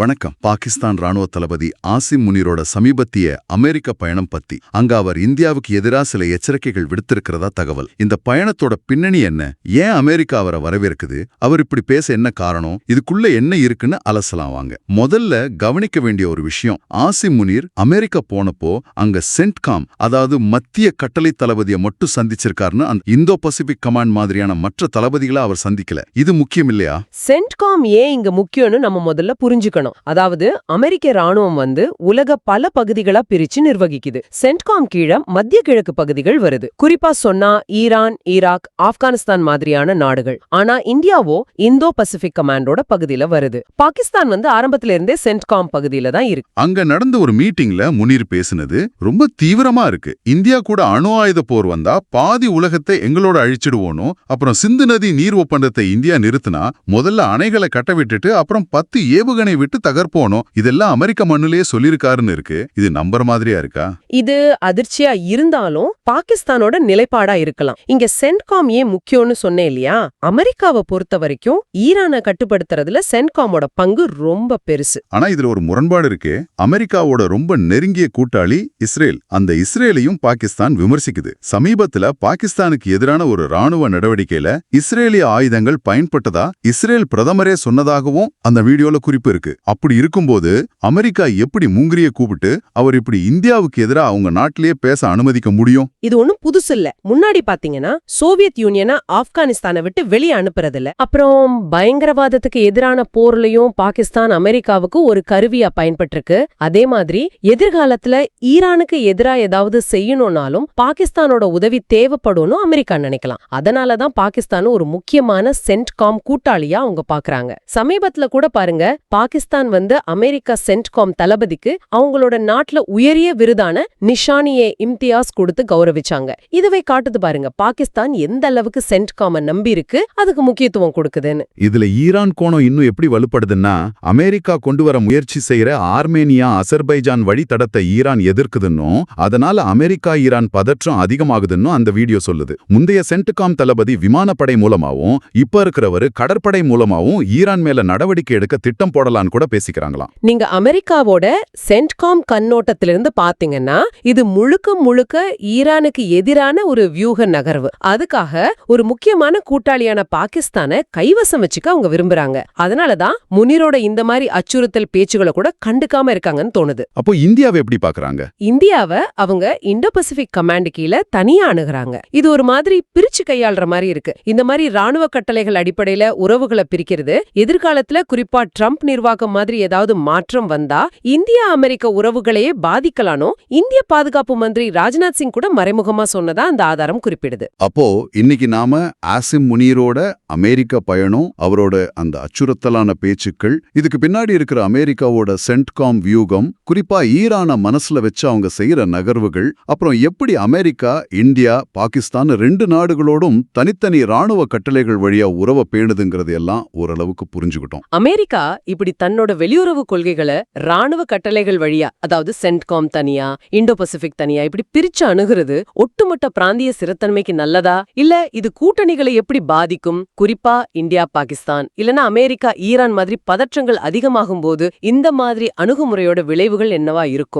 வணக்கம். பாகிஸ்தான் ராணுவ தளபதி ஆசிம் முனீரோட சமீபத்திய அமெரிக்க பயணம் பத்தி. அங்க அவர் இந்தியாவுக்கு எதிரா சில எச்சரிக்கைகள் விடுத்திருக்கிறதா தகவல். இந்த பயணத்தோட பின்னணி என்ன? ஏன் அமெரிக்கா அவரை வரவேற்குது? அவர் இப்படி பேச என்ன காரணம்? இதுக்குள்ள என்ன இருக்குன்னு அலசலாம் வாங்க. முதல்ல கவனிக்க வேண்டிய ஒரு விஷயம். ஆசிம் முனீர் அமெரிக்கா போனப்போ அங்க சென்ட்காம் அதாவது மத்திய கட்டளை தளபதியை மட்டும் சந்திச்சிருக்காருன்னு அந்த இந்தோ பசிபிக் கமாண்ட் மாதிரியான மற்ற தளபதிகளை அவர் சந்திக்கல. இது முக்கியம் இல்லையா? சென்ட்காம் ஏன் இங்க முக்கியம்னு நம்ம முதல்ல புரிஞ்சுக்கணும். அதாவது அமெரிக்க ராணுவம் வந்து உலக பல பகுதிகளா பிரிச்சு நிர்வகிக்குது. சென்ட்காம் கீழ மத்திய கிழக்கு பகுதிகள் வருது. குறிப்பா சொன்னா ஈரான் ஈராக் ஆப்கானிஸ்தான் மாதிரியான நாடுகள். ஆனா இந்தியாவோ இந்தோ பசிபிக் கமாண்டோட பகுதியில வருது. பாகிஸ்தான் வந்து ஆரம்பத்துல இருந்தே சென்ட்காம் பகுதியில தான் இருக்கு. அங்க நடந்த ஒரு மீட்டிங்ல முனீர் பேசினது ரொம்ப தீவிரமா இருக்கு. இந்தியா கூட அணு ஆயுத போர் வந்தா பாதி உலகத்தை எங்களோட அழிச்சிடுவோனும் அப்புறம் சிந்து நதி நீர் ஒப்பந்தத்தை இந்தியா நிறுத்தினா முதல்ல அணைகளை கட்ட விட்டுட்டு அப்புறம் பத்து ஏவுகணை விட்டு தகர்ப்போனும் இதெல்லாம் அமெரிக்க மண்ணுலயே சொல்லிருக்காருன்னு இருக்கு. இது நம்புற மாதிரியா இருக்கா? இது அதிர்ச்சியா இருந்தாலும் பாகிஸ்தானோட நிலைப்பாடா இருக்கலாம். இங்க சென்ட்காம் ஏன் முக்கியம்னு சொன்னேன் இல்லையா? அமெரிக்காவை பொறுத்த வரைக்கும் ஈரானை கட்டுப்படுத்துறதுல சென்ட்காமோட பங்கு ரொம்ப பெருசு. ஆனா இதுல ஒரு முரண்பாடு இருக்கு. அமெரிக்காவோட ரொம்ப நெருங்கிய கூட்டாளி இஸ்ரேல். அந்த இஸ்ரேலையும் பாகிஸ்தான் விமர்சிக்குது. சமீபத்துல பாகிஸ்தானுக்கு எதிரான ஒரு ராணுவ நடவடிக்கையில இஸ்ரேலிய ஆயுதங்கள் பயன்பட்டதா? இஸ்ரேல் பிரதமரே சொன்னதாகவும் அந்த வீடியோல குறிப்பு இருக்கு. அப்படி இருக்கும்போது அமெரிக்கா எப்படி முங்கிரிய கூப்பிட்டு அவர் இப்படி இந்தியாவுக்கு எதிரா அவங்க நாட்டிலேயே பேச அனுமதிக்க முடியும்? இது ஒன்னும் புதுசு இல்ல. முன்னாடி பாத்தீங்கன்னா சோவியத் யூனியனை ஆப்கானிஸ்தானை விட்டு வெளியே அனுப்புறதில்ல. அப்புறம் பயங்கரவாதத்துக்கு எதிரான போர்லயும் பாகிஸ்தான் அமெரிக்காவுக்கு ஒரு கருவியா பயன்பட்டிருக்கு. அதே மாதிரி எதிர்காலத்துல ஈரானுக்கு எதிரா ஏதாவது செய்யணும்னாலும் பாகிஸ்தானோட உதவி தேவைப்படும்னு அமெரிக்கா நினைக்கலாம். அதனாலதான் பாகிஸ்தான் ஒரு முக்கியமான சென்ட்காம் கூட்டாளியா அவங்க பாக்குறாங்க. சமீபத்துல கூட பாருங்க பாகிஸ்தான் வந்து அமெரிக்கா சென்ட்காம் தளபதிக்கு அவங்களோட நாட்டுல உயரிய விருதான நிஷானியே இம்தியாஸ் கொடுத்து கௌரவிச்சாங்க. இதுவே காட்டுது பாருங்க பாகிஸ்தான் எந்த அளவுக்கு சென்ட்காம நம்பி இருக்கு அதுக்கு முக்கியத்துவம் கொடுக்குதுன்னு. இதுல ஈரான் கோணம் இன்னும் எப்படி வலுப்படுதுன்னா அமெரிக்கா கொண்டு வர முயற்சி செய்யற ஆர்மேனியா அசர்பைஜான் வழித்தடத்தை ஈரான் எதிர்க்குதுன்னும் அதனால அமெரிக்கா ஈரான் பதற்றம் அதிகமாகுதுன்னும் அந்த வீடியோ சொல்லுது. முந்தைய சென்ட்காம் தளபதி விமானப்படை மூலமாவும் இப்ப இருக்கிறவரு கடற்படை மூலமாவும் ஈரான் மேல நடவடிக்கை எடுக்க திட்டம் போடலான்னு கூட பேசிக்கிறாங்களாம். நீங்க அமெரிக்காவோட சென்ட்காம் கண்ணோட்டத்திலிருந்து பாத்தீங்கன்னா இது முழுக்க முழுக்க ஈரானுக்கு எதிரான ஒரு வியூக நகர்வு. அதுக்காக ஒரு முக்கியமான கூட்டாளியான பாகிஸ்தானை கைவசம் வச்சுக்க அவங்க விரும்புறாங்க. அதனாலதான் முனிரோட இந்த மாதிரி அச்சுறுத்தல் பேச்சுகளை கூட கண்டுக்காம இருக்காங்கன்னு தோணுது. அப்போ இந்தியாவை எப்படி பாக்குறாங்க இந்தியாவை அவங்க இந்தோ பசிபிக் கமாண்ட் கீழ தனியா அணுகுறாங்க. இது ஒரு மாதிரி பிரிச்சு கையாள்ற மாதிரி இருக்கு. இந்த மாதிரி ராணுவ கட்டளைகள் அடிப்படையில உறவுகளை பிரிக்கிறது எதிர்காலத்துல குறிப்பா ட்ரம்ப் நிர்வாகம் மாதிரி ஏதாவது மாற்றம் வந்தா இந்தியா அமெரிக்க உறவுகளையே பாதிக்கலானோ? இந்திய பாதுகாப்பு மந்திரி ராஜ்நாத் சிங் கூட மறைமுகமா சொன்னதா அந்த ஆதாரம் குறிப்பிடுது. அப்போ இன்னைக்கு நாம ஆசிம் முனீரோட அமெரிக்க பயணம் அவரோட அந்த அச்சுறுத்தலான பேச்சுக்கள் இதுக்கு பின்னாடி இருக்கிற அமெரிக்காவோட சென்ட்காம் வியூகம் குறிப்பா ஈரான மனசுல வச்சு அவங்க செய்யற நகர்வுகள் அப்புறம் எப்படி அமெரிக்கா இந்தியா பாகிஸ்தான் ரெண்டு நாடுகளோடும் தனித்தனி ராணுவ கட்டளைகள் வழியா உறவை பேணுதுங்கிறது எல்லாம் ஓரளவுக்கு புரிஞ்சுக்கிட்டோம். அமெரிக்கா இப்படி தன்னோட வெளியுறவு கொள்கைகளை ராணுவ கட்டளைகள் வழியா அதாவது சென்ட்காம் தனியா இண்டோ பசிபிக் தனியா இப்படி பிரிச்சு அணுகிறது ஒட்டுமொத்த பிராந்திய சிறத்தன்மைக்கு நல்லதா? இல்ல இது கூட்டணிகளை எப்படி பாதிக்கும்? குறிப்பா இந்தியா பாகிஸ்தான் இல்லனா அமெரிக்கா ஈரான் மாதிரி பதற்றங்கள் அதிகமாகும் போது இந்த மாதிரி அணுகுமுறையோட விளைவுகள் என்னவா இருக்கும்?